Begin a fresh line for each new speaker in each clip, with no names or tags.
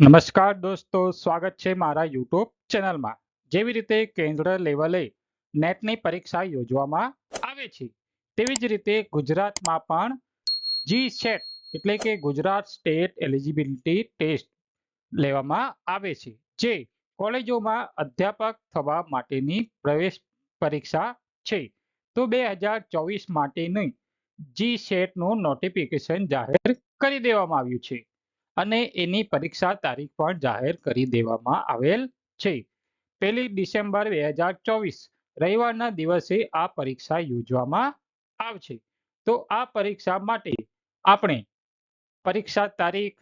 નમસ્કાર દોસ્તો, સ્વાગત છે મારા યુટ્યુબ ચેનલમાં. જેવી રીતે કેન્દ્ર લેવલે નેટની પરીક્ષા યોજવામાં આવે છે, તેવી જ રીતે ગુજરાતમાં પણ જી સેટ એટલે કે ગુજરાત સ્ટેટ એલિજિબિલિટી ટેસ્ટ લેવામાં આવે છે, જે કોલેજોમાં અધ્યાપક થવા માટેની પ્રવેશ પરીક્ષા છે. તો બે હજાર ચોવીસ માટેની જી સેટનું નોટિફિકેશન જાહેર કરી દેવામાં આવ્યું છે. અને એની પરીક્ષા તારીખ પણ જાહેર કરી દેવામાં આવેલ છે. પહેલી ડિસેમ્બર બે હજાર ચોવીસ, રવિવારના દિવસે આ પરીક્ષા યોજવામાં આવશે. તો આ પરીક્ષા માટે આપણે પરીક્ષા તારીખ,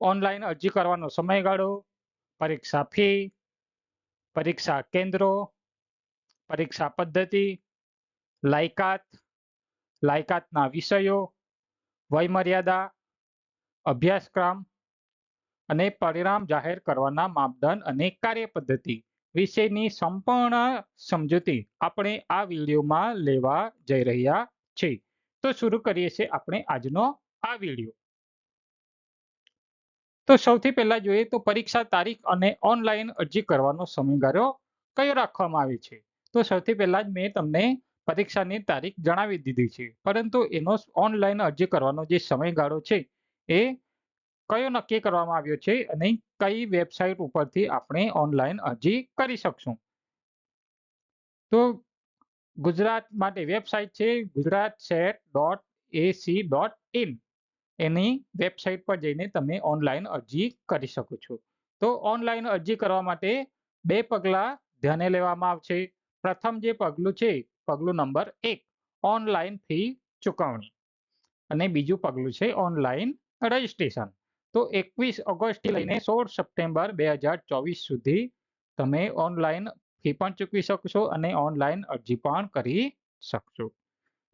ઓનલાઈન અરજી કરવાનો સમયગાળો, પરીક્ષા ફી, પરીક્ષા કેન્દ્રો, પરીક્ષા પદ્ધતિ, લાયકાત, લાયકાતના વિષયો, વયમર્યાદા અભ્યાસક્રમ અને પરિણામ જાહેર કરવાના માપદંડ અને કાર્યપદ્ધતિ વિશેની સંપૂર્ણ સમજૂતી આપણે આ વિડીયોમાં લેવા જઈ રહ્યા છીએ. તો શરૂ કરીએ છીએ આપણે આજનો આ વીડિયો. તો સૌથી પહેલા જોઈએ તો પરીક્ષા તારીખ અને ઓનલાઈન અરજી કરવાનો સમયગાળો કયો રાખવામાં આવે છે? તો સૌથી પહેલા જ મેં તમને પરીક્ષાની તારીખ જણાવી દીધી છે. પરંતુ એનો ઓનલાઈન અરજી કરવાનો જે સમયગાળો છે એ કયો નક્કી કરવામાં આવ્યો છે અને કઈ વેબસાઇટ ઉપરથી આપણે ઓનલાઈન અરજી કરી શકશું? તો ગુજરાત માટે વેબસાઇટ છે Gujarat SET dot AC dot in. Any website પર જઈને તમે ઓનલાઈન અરજી કરી શકો છો. તો ઓનલાઈન અરજી કરવા માટે બે પગલાં ધ્યાને લેવામાં આવશે. પ્રથમ જે પગલું છે, પગલું નંબર એક, ઓનલાઈન ફી ચૂકવણી. અને બીજું પગલું છે, ઓનલાઈન રજિસ્ટ્રેશન તો એકવીસ ઓગસ્ટથી લઈને સોળ સપ્ટેમ્બર બે હજાર ચોવીસ સુધી તમે ઓનલાઈન ફી પણ ચૂકવી શકશો અને ઓનલાઈન અરજી પણ કરી શકશો.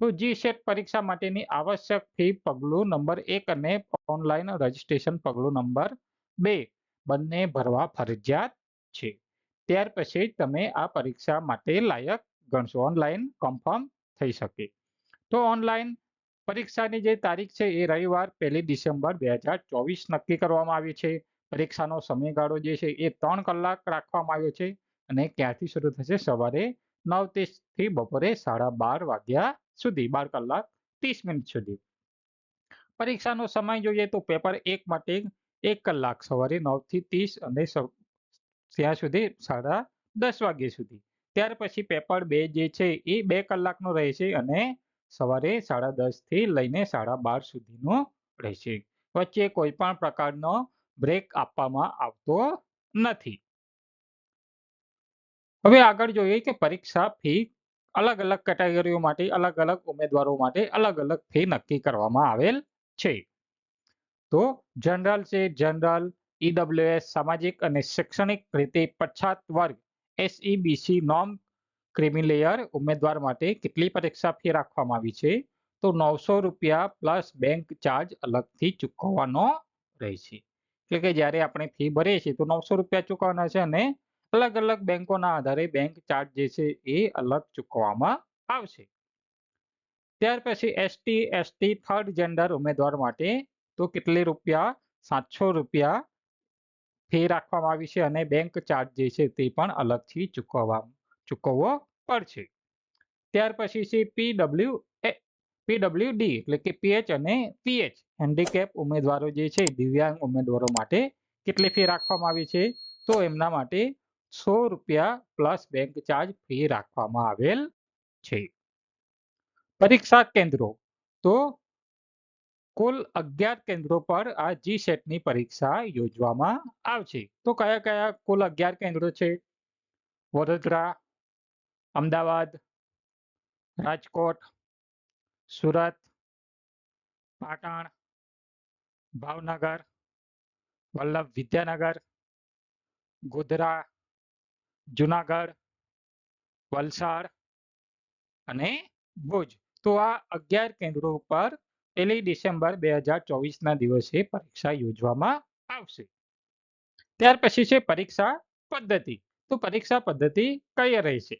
તો જી સેટ પરીક્ષા માટેની આવશ્યક ફી પગલું નંબર એક અને ઓનલાઈન રજિસ્ટ્રેશન પગલું નંબર બે બંને ભરવા ફરજિયાત છે. ત્યાર પછી તમે આ પરીક્ષા માટે લાયક ગણશો. ઓનલાઈન કન્ફર્મ થઈ શકે. તો ઓનલાઈન પરીક્ષાની જે તારીખ છે એ રવિવાર પહેલી ડિસેમ્બર બે હજાર ચોવીસ નક્કી કરવામાં આવી છે. પરીક્ષાનો સમયગાળો જે છે એ ત્રણ કલાક રાખવામાં આવ્યો છે અને ક્યાંથી શરૂ થશે? સવારે નવ ત્રીસથી બપોરે સાડા બાર વાગ્યા સુધી, બાર કલાક ત્રીસ મિનિટ સુધી. પરીક્ષાનો સમય જોઈએ તો પેપર એક માટે એક કલાક, સવારે નવથી ત્રીસ અને ત્યાં સુધી સાડા દસ વાગ્યા સુધી. ત્યાર પછી પેપર બે જે છે એ બે કલાકનો રહેશે અને સવારે સાડા દસથી લઈને સાડા બાર સુધીનો રહેશે. વચ્ચે કોઈ પણ પ્રકારનો બ્રેક આપવામાં આવતો નથી. હવે આગળ જોઈએ કે પરીક્ષા ફી અલગ અલગ કેટેગરીઓ માટે, અલગ અલગ ઉમેદવારો માટે અલગ અલગ ફી નક્કી કરવામાં આવેલ છે. તો જનરલ છે જનરલ ઈડબ્લ્યુએસ સામાજિક અને શૈક્ષણિક રીતે પછાત વર્ગ એસઈબીસી નોમ ક્રિમિલેયર ઉમેદવાર માટે કેટલી પરીક્ષા ફી રાખવામાં આવી છે? તો નવસો રૂપિયા પ્લસ બેંક ચાર્જ અલગથી ચૂકવવાનો રહેશે. એટલે કે જ્યારે આપણે ફી ભરીએ છીએ તો નવસો રૂપિયા ચૂકવવાના છે અને અલગ અલગ બેંકોના આધારે બેંક ચાર્જ જે છે એ અલગ ચૂકવવામાં આવશે. ત્યાર પછી એસટી એસટી થર્ડ જેન્ડર ઉમેદવાર માટે તો કેટલી રૂપિયા? સાતસો રૂપિયા ફી રાખવામાં આવી છે અને બેંક ચાર્જ જે છે તે પણ અલગથી ચૂકવવા ચૂકવવો પડશે. ત્યાર પછી છે પીડબ્લ્યુ પીડબ્લ્યુડી એટલે કે પીએચ અને પીએચ હેન્ડીકેપ ઉમેદવારો જે છે, દિવ્યાંગ ઉમેદવારો માટે કેટલી ફી રાખવામાં આવી છે? તો એમના માટે સો રૂપિયા પ્લસ બેંક ચાર્જ ફી રાખવામાં આવેલ છે. પરીક્ષા કેન્દ્રો. તો કુલ અગિયાર કેન્દ્રો પર આ જી સેટની પરીક્ષા યોજવામાં આવશે. તો કયા કયા કુલ અગિયાર કેન્દ્રો છે? વડોદરા અમદાવાદ, રાજકોટ, સુરત, પાટણ, ભાવનગર, વલ્લભ વિદ્યાનગર, ગોધરા, જુનાગઢ, વલસાડ અને ભુજ. તો આ અગિયાર કેન્દ્રો પર પહેલી ડિસેમ્બર બે હજાર ચોવીસના દિવસે પરીક્ષા યોજવામાં આવશે. ત્યાર પછી છે પરીક્ષા પદ્ધતિ. તો પરીક્ષા પદ્ધતિ કઈ રહેશે?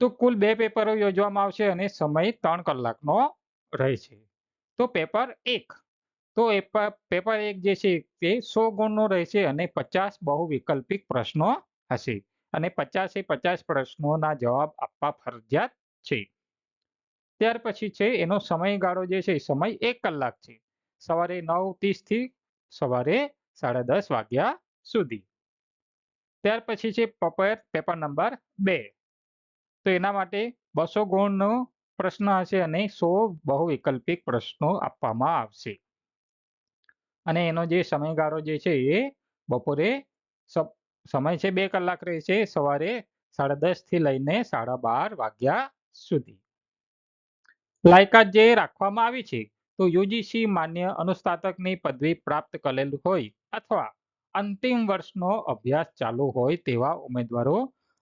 તો કુલ બે પેપરો યોજવામાં આવશે અને સમય ત્રણ કલાકનો રહેશે. તો પેપર એક. તો પેપર એક જે છે તે સો ગુણનો રહેશે અને પચાસ બહુ વૈકલ્પિક પ્રશ્નો હશે. અને પચાસે પચાસ પ્રશ્નોના જવાબ આપવા ફરજિયાત છે. ત્યાર પછી છે એનો સમયગાળો જે છે સમય એક કલાક છે. સવારે નવ ત્રીસથી સવારે સાડા દસ વાગ્યા સુધી. ત્યાર પછી છે પેપર પેપર નંબર બે. તો એના માટે બસો ગુણનો પ્રશ્ન હશે અને સો બહુ વૈકલ્પિક પ્રશ્નો આપવામાં આવશે. અને એનો જે સમયગાળો જે છે એ બપોરે સમય છે બે કલાક રહેશે સવારે સાડા થી લઈને સાડા બાર વાગ્યા સુધી. લાયકાત જે રાખવામાં આવી છે તો યુજીસી માન્ય અનુસ્નાતકની પદવી પ્રાપ્ત કરેલ હોય અથવા અંતિમ વર્ષનો અભ્યાસ ચાલુ હોય તેવા ઉમેદવારો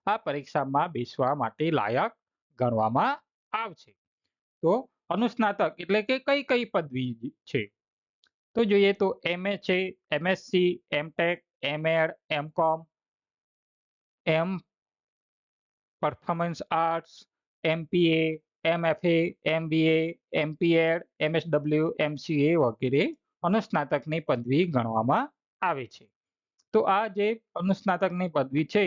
આ પરીક્ષામાં બેસવા માટે લાયક ગણવામાં આવશે. તો અનુસ્નાતક એટલે કે કઈ કઈ પદવી છે? તો જોઈએ તો એમએ છે MSc MTech MEd MCom M performance arts MPA MFA MBA MPEd MSW MCA વગેરે અનુસ્નાતકની પદવી ગણવામાં આવે છે. તો આ જે અનુસ્નાતકની પદવી છે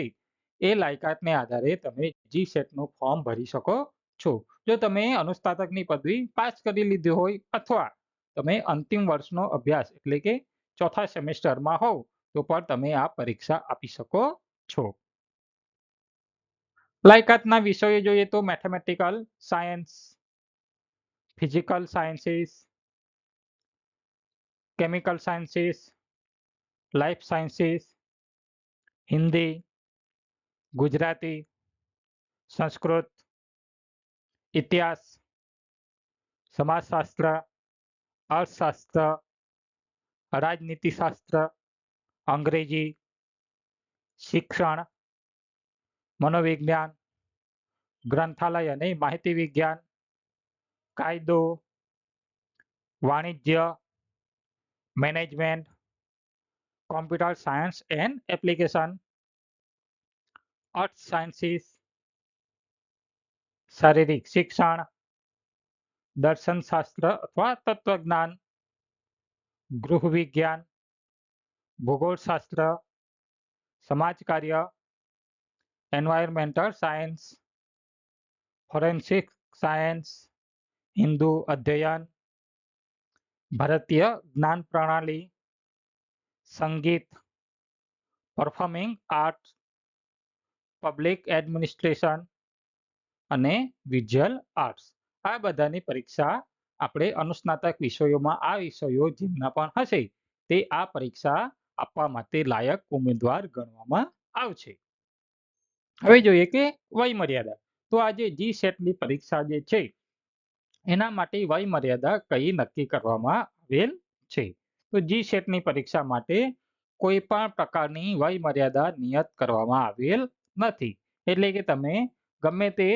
એ લાયકાતને આધારે તમે જી સેટનું ફોર્મ ભરી શકો છો. જો તમે અનુસ્નાતકની પદવી પાસ કરી લીધી હોય અથવા તમે અંતિમ વર્ષનો અભ્યાસ એટલે કે ચોથા સેમેસ્ટરમાં હોવ, તો પણ તમે આ પરીક્ષા આપી શકો છો. લાયકાતના વિષયો જોઈએ તો mathematical science, physical sciences, chemical sciences, life sciences, Hindi Gujarati, Sanskrit, ઇતિહાસ, સમાજશાસ્ત્ર, અર્થશાસ્ત્ર, રાજનીતિશાસ્ત્ર, અંગ્રેજી, શિક્ષણ, મનોવિજ્ઞાન, ગ્રંથાલય અને માહિતી વિજ્ઞાન કાયદો, વાણિજ્ય, management, computer science and application earth sciences શારીરિક શિક્ષણ દર્શનશાસ્ત્ર અથવા તત્વજ્ઞાન ગૃહ વિજ્ઞાન ભૂગોળશાસ્ત્ર સમાજ કાર્ય environmental science forensic science Hindu અધ્યયન ભારતીય જ્ઞાન પ્રણાલી સંગીત પરફોર્મિંગ આર્ટ પબ્લિક એડમિનિસ્ટ્રેશન અને વિઝ્યુઅલ આર્ટ્સ આ બધાની પરીક્ષા આપણે અનુસ્નાતક વિષયોમાં, આ વિષયો જેમના પણ હશે, તે આ પરીક્ષા આપવા માટે લાયક ઉમેદવાર ગણવામાં આવશે. હવે જોઈએ કે વય મર્યાદા તો આજે જી સેટની પરીક્ષા જે છે, એના માટે વય મર્યાદા કઈ નક્કી કરવામાં આવેલ છે? તો જી સેટની પરીક્ષા માટે કોઈ પણ પ્રકારની વય મર્યાદા નિયત કરવામાં આવેલ નથી. એટલે કે તમે ગમે તે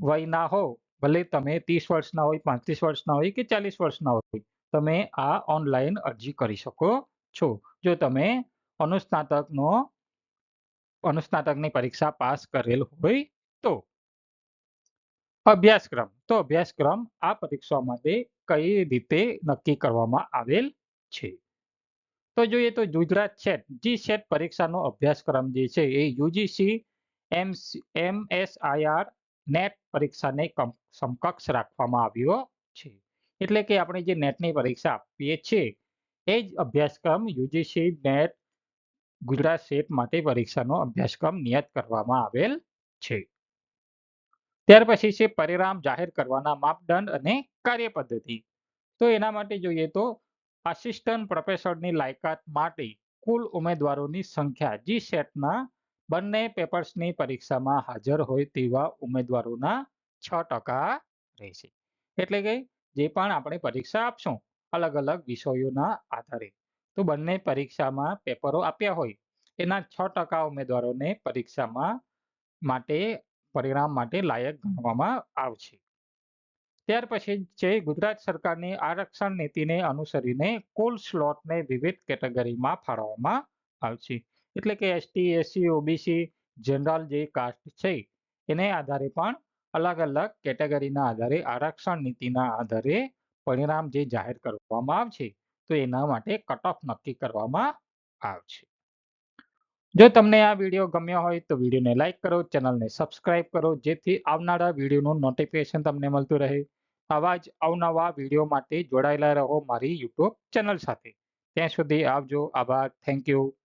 વયના હો ભલે તમે ત્રીસ વર્ષના હોય, પાંત્રીસ વર્ષના હોય કે ચાલીસ વર્ષના હોય, તમે આ ઓનલાઈન અરજી કરી શકો છો. જો તમે અનુસ્નાતકનો, અનુસ્નાતકની પરીક્ષા પાસ કરેલ હોય તો. અભ્યાસક્રમ તો અભ્યાસક્રમ આ પરીક્ષા માટે કઈ રીતે નક્કી કરવામાં આવેલ છે? તો જોઈએ તો ગુજરાત સેટ જી સેટ પરીક્ષાનો અભ્યાસક્રમ જે છે એ યુજીસી એમ એમએસઆઈઆર નેટ પરીક્ષાને સમકક્ષ રાખવામાં આવ્યો છે. એટલે કે આપણે જે નેટની પરીક્ષા આપીએ છીએ, એ જ અભ્યાસક્રમ યુજીસી નેટ ગુજરાત સેટ માટે પરીક્ષાનો અભ્યાસક્રમ નિયત કરવામાં આવેલ છે. ત્યાર પછી છે પરિણામ જાહેર કરવાના માપદંડ અને કાર્યપદ્ધતિ. તો એના માટે જોઈએ તો આસિસ્ટન્ટ પ્રોફેસરની લાયકાત માટે કુલ ઉમેદવારોની સંખ્યા જી સેટના બંને પેપર્સની પરીક્ષામાં હાજર હોય તેવા ઉમેદવારોના છ ટકા રહેશે. એટલે કે જે પણ આપણે પરીક્ષા આપશું, અલગ અલગ વિષયોના આધારે. તો બંને પરીક્ષામાં પેપરો આપ્યા હોય, એના છ ટકા ઉમેદવારોને પરીક્ષામાં માટે, પરિણામ માટે લાયક ગણવામાં આવશે. ત્યાર પછી છે ગુજરાત સરકારની આરક્ષણ નીતિને અનુસરીને કુલ સ્લોટને વિવિધ કેટેગરીમાં ફાળવવામાં આવશે. એટલે કે એસટી એસસી ઓબીસી જનરલ જે કાસ્ટ છે, એને આધારે પણ અલગ અલગ કેટેગરીના આધારે આરક્ષણ નીતિના આધારે પરિણામ જે જાહેર કરવામાં આવશે, તો એના માટે કટ ઓફ નક્કી કરવામાં આવશે. જો તમને આ વીડિયો ગમ્યો હોય તો વિડીયોને લાઈક કરો, ચેનલને સબસ્ક્રાઇબ કરો, જેથી આવનારા વિડીયોનું નોટિફિકેશન તમને મળતું રહે. આવા જ અવનવા વીડિયો માટે જોડાયેલા રહો મારી યુટ્યુબ ચેનલ સાથે. ત્યાં સુધી આવજો. આભાર. Thank you.